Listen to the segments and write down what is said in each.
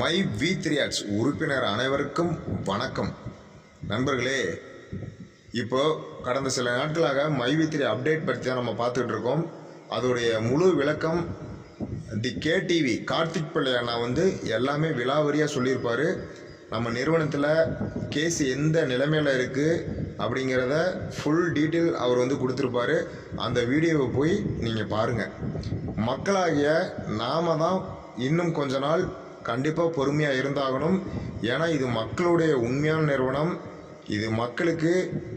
My we three உறுப்பினர் அனைவருக்கும் வணக்கம். நண்பர்களே இப்போது கடந்த சில நாட்களாக மை வி த்ரீ அப்டேட் பற்றி தான் நம்ம பார்த்துட்டு இருக்கோம். அதோடைய முழு விளக்கம் தி கேடிவி கார்த்திக் பிள்ளை அண்ணா வந்து எல்லாமே விலாவரியாக சொல்லியிருப்பார். நம்ம நிறுவனத்தில் கேஸ் எந்த நிலைமையில் இருக்குது அப்படிங்கிறத ஃபுல் டீட்டெயில் அவர் வந்து கொடுத்துருப்பாரு. அந்த வீடியோவை போய் நீங்கள் பாருங்கள் மக்களாகிய நாம தான் இன்னும் கொஞ்ச நாள் கண்டிப்பாக பொறுமையாக இருந்தாகணும். ஏன்னா இது மக்களுடைய உண்மையான நிறுவனம். இது மக்களுக்கு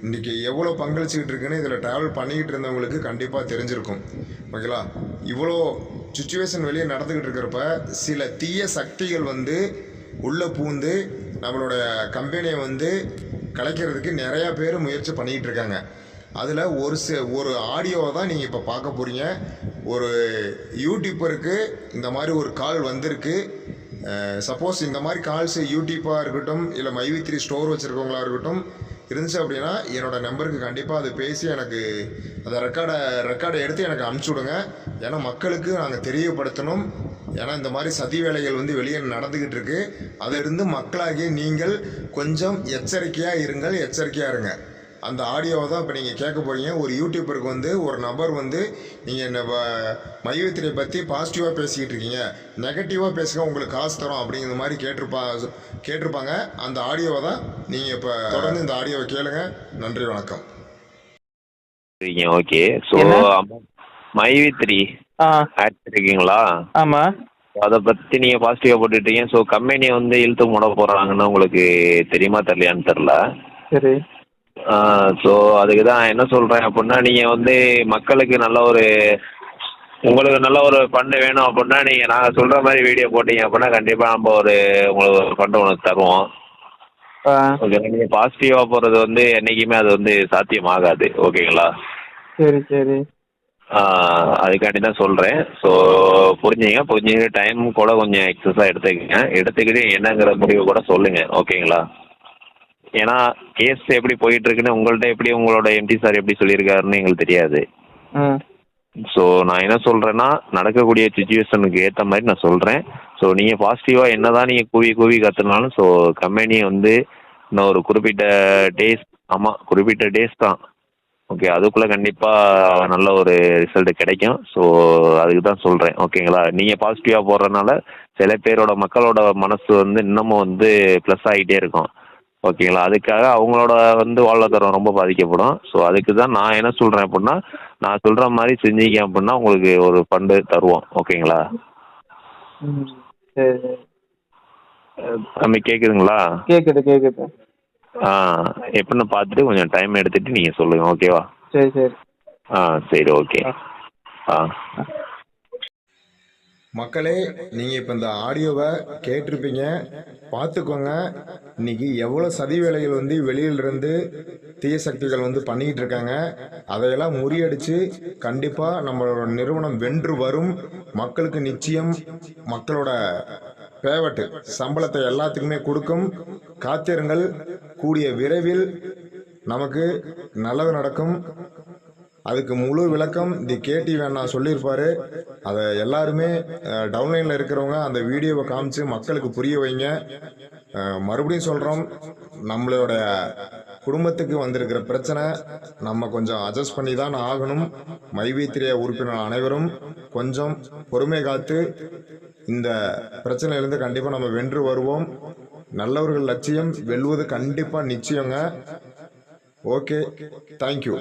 இன்றைக்கி எவ்வளோ பங்களிச்சுக்கிட்டு இருக்குன்னு இதில் ட்ராவல் பண்ணிக்கிட்டு இருந்தவங்களுக்கு கண்டிப்பாக தெரிஞ்சிருக்கும். ஓகேங்களா இவ்வளோ சுச்சுவேஷன் வெளியே நடந்துக்கிட்டு இருக்கிறப்ப சில தீய சக்திகள் வந்து உள்ளே பூந்து நம்மளோட கம்பெனியை வந்து கலைக்கிறதுக்கு நிறையா பேர் முயற்சி பண்ணிக்கிட்டு இருக்காங்க. அதில் ஒரு சி ஒரு ஆடியோவை தான் நீங்கள் இப்போ பார்க்க போகிறீங்க ஒரு யூடியூப்பருக்கு இந்த மாதிரி ஒரு கால் வந்திருக்கு. சப்போஸ் இந்த மாதிரி கால்ஸ் யூடியூப்பாக இருக்கட்டும் இல்லை மைவி த்ரீ ஸ்டோர் வச்சுருக்கவங்களா இருக்கட்டும் இருந்துச்சு அப்படின்னா என்னோடய நம்பருக்கு கண்டிப்பாக அது பேசி எனக்கு அந்த ரெக்கார்டை ரெக்கார்டை எடுத்து எனக்கு அனுப்பிச்சி விடுங்க ஏன்னா மக்களுக்கு நாங்கள் தெரியப்படுத்தணும். ஏன்னா இந்த மாதிரி சதி வேலைகள் வந்து வெளியே நடந்துக்கிட்டு இருக்குது அதிலிருந்து மக்களாகிய நீங்கள் கொஞ்சம் எச்சரிக்கையாக இருங்கள் எச்சரிக்கையாக இருங்க. அந்த ஆடியோவை தான் இப்போ நீங்கள் கேட்க போகிறீங்க ஒரு யூடியூபருக்கு வந்து ஒரு நபர் வந்து நீங்கள் என்ன மையத்திரை பற்றி பாசிட்டிவாக பேசிக்கிட்டு இருக்கீங்க. நெகட்டிவாக பேசுங்க உங்களுக்கு காசு தரோம் அப்படிங்கிற மாதிரி கேட்டிருப்பா கேட்டிருப்பாங்க. அந்த ஆடியோவை தான் நீங்கள் இப்போ தொடர்ந்து இந்த ஆடியோவை கேளுங்க. நன்றி வணக்கம். சரிங்க ஓகே. ஸோ? மைவி த்ரீ இருக்கீங்களா ஆமாம் அதை பற்றி நீங்கள் பாசிட்டிவாக போட்டுட்டீங்க ஸோ கம்பெனியை வந்து இழுத்து மூட போகிறாங்கன்னு உங்களுக்கு தெரியுமா தெரியலையான்னு தெரில சரி. ஸோ அதுக்கு தான் என்ன சொல்கிறேன் அப்படின்னா நீங்கள் வந்து மக்களுக்கு நல்ல ஒரு உங்களுக்கு நல்ல ஒரு ஃபண்டு வேணும் அப்படின்னா நீங்கள் நாங்கள் சொல்கிற மாதிரி வீடியோ போட்டீங்க அப்படின்னா கண்டிப்பாக நம்ம ஒரு உங்களுக்கு ஒரு ஃபண்டு உனக்கு தருவோம். ஆ. ஓகே நீங்கள் பாசிட்டிவாக போகிறது வந்து என்றைக்குமே அது வந்து சாத்தியமாகாது. ஓகேங்களா சரி சரி. அதுக்காண்டி தான் சொல்கிறேன் ஸோ புரிஞ்சுங்க புரிஞ்சுங்க டைம் கூட கொஞ்சம் எக்ஸஸாக எடுத்துக்கங்க. எடுத்துக்கிட்டு என்னங்கிற முடிவு கூட சொல்லுங்கள் ஓகேங்களா ஏன்னா கேஸ் எப்படி போயிட்டு இருக்குன்னு உங்கள்ட்ட எப்படி உங்களோட எம்டி சார் எப்படி சொல்லியிருக்காருன்னு எங்களுக்கு தெரியாது. ஸோ நான் என்ன சொல்கிறேன்னா நடக்கக்கூடிய சுச்சுவேஷனுக்கு ஏற்ற மாதிரி நான் சொல்கிறேன் ஸோ நீங்கள் பாசிட்டிவாக என்ன தான் நீங்கள் கூவி கூவி கற்றுனாலும் ஸோ கம்பெனி வந்து இன்னும் ஒரு குறிப்பிட்ட டேஸ் ஆமாம் குறிப்பிட்ட டேஸ் தான். ஓகே அதுக்குள்ளே கண்டிப்பாக நல்ல ஒரு ரிசல்ட் கிடைக்கும். ஸோ அதுக்கு தான் சொல்கிறேன் ஓகேங்களா நீங்கள் பாசிட்டிவாக போடுறதுனால சில பேரோட மக்களோட மனசு வந்து இன்னமும் வந்து ப்ளஸ் ஆகிட்டே இருக்கும். ஓகேங்களா? அதுக்காக அவங்களோட வந்து வாழ்வாதாரம் ரொம்ப பாதிக்கப்படும். ஸோ அதுக்கு தான் நான் என்ன சொல்கிறேன் அப்படின்னா நான் சொல்கிற மாதிரி செஞ்சீங்க அப்படின்னா உங்களுக்கு ஒரு ஃபண்டு தருவோம். ஓகேங்களா? தம்பி கேட்குதுங்களா கேட்குது கேட்குது ஆ எப்படின்னு பார்த்துட்டு கொஞ்சம் டைம் எடுத்துகிட்டு நீங்கள் சொல்லுங்கள் ஓகேவா சரி சரி. ஆ சரி ஓகே ஆ. மக்களே நீங்கள் இப்போ இந்த ஆடியோவை கேட்டிருப்பீங்க. பார்த்துக்கோங்க. இன்னைக்கு எவ்வளோ சதி வேலைகள் வந்து வெளியிலிருந்து தீய சக்திகள் வந்து பண்ணிக்கிட்டு இருக்காங்க. அதையெல்லாம் முறியடித்து கண்டிப்பாக நம்மளோட நிறுவனம் வென்று வரும். மக்களுக்கு நிச்சயம் மக்களோட பேவட்டு சம்பளத்தை எல்லாத்துக்குமே கொடுக்கும். காத்திருங்கள். கூடிய விரைவில் நமக்கு நல்லது நடக்கும். அதுக்கு முழு விளக்கம் தி கேடி வேணா சொல்லியிருப்பாரு. அதை எல்லாருமே டவுன்லைனில் இருக்கிறவங்க அந்த வீடியோவை காமிச்சு மக்களுக்கு புரிய வைங்க. மறுபடியும் சொல்கிறோம் நம்மளோட குடும்பத்துக்கு வந்திருக்கிற பிரச்சனை நம்ம கொஞ்சம் அட்ஜஸ்ட் பண்ணி தான் ஆகணும். மைவீத்திரிய உறுப்பினர் அனைவரும் கொஞ்சம் பொறுமை காத்து இந்த பிரச்சனையிலேருந்து கண்டிப்பாக நம்ம வென்று வருவோம். நல்லவர்கள் லட்சியம் வெல்வது கண்டிப்பாக நிச்சயங்க. Okay thank you